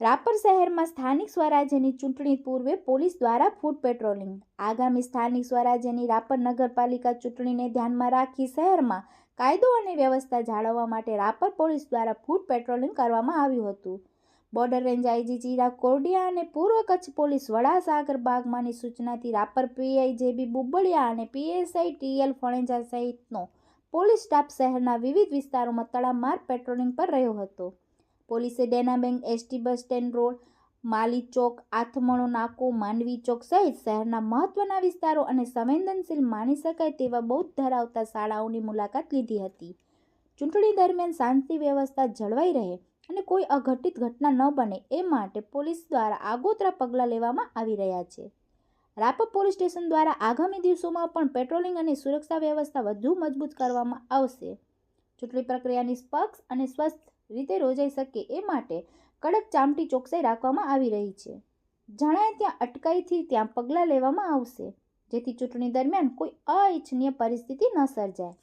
રાપર શહેરમાં સ્થાનિક સ્વરાજ્યની ચૂંટણી પૂર્વે પોલીસ દ્વારા ફૂટ પેટ્રોલિંગ. આગામી સ્થાનિક સ્વરાજ્યની રાપર નગરપાલિકા ચૂંટણીને ધ્યાનમાં રાખી શહેરમાં કાયદો અને વ્યવસ્થા જાળવવા માટે રાપર પોલીસ દ્વારા ફૂટ પેટ્રોલિંગ કરવામાં આવ્યું હતું. Border range IG Chirag Kordiya અને પૂર્વ કચ્છ પોલીસ વડા સાગર બાગમાની સૂચનાથી રાપર પીઆઈ જેબી બુબળિયા અને પીએસઆઈ ટીએલ ફણેજા સહિતનો પોલીસ સ્ટાફ શહેરના વિવિધ વિસ્તારોમાં તડામાર પેટ્રોલિંગ પર રહ્યો હતો. પોલીસે Dena bank ST bus stand road, Mali Chowk, આથમણો નાકો, માંડવી ચોક સહિત શહેરના મહત્વના વિસ્તારો અને સંવેદનશીલ માની શકાય તેવા બૌદ્ધ ધરાવતા શાળાઓની મુલાકાત લીધી હતી. ચૂંટણી દરમિયાન શાંતિ વ્યવસ્થા જળવાઈ રહે અને કોઈ અઘટિત ઘટના ન બને એ માટે પોલીસ દ્વારા આગોતરા પગલાં લેવામાં આવી રહ્યા છે. રાપર પોલીસ સ્ટેશન દ્વારા આગામી દિવસોમાં પણ પેટ્રોલિંગ અને સુરક્ષા વ્યવસ્થા વધુ મજબૂત કરવામાં આવશે. ચૂંટણી પ્રક્રિયા નિષ્પક્ષ અને સ્વસ્થ રીતે રોજાઈ શકે એ માટે કડક ચામટી ચોકસાઈ રાખવામાં આવી રહી છે. જણાય ત્યાં અટકાઈથી ત્યાં પગલાં લેવામાં આવશે, જેથી ચૂંટણી દરમિયાન કોઈ અનિચ્છનીય પરિસ્થિતિ ન સર્જાય.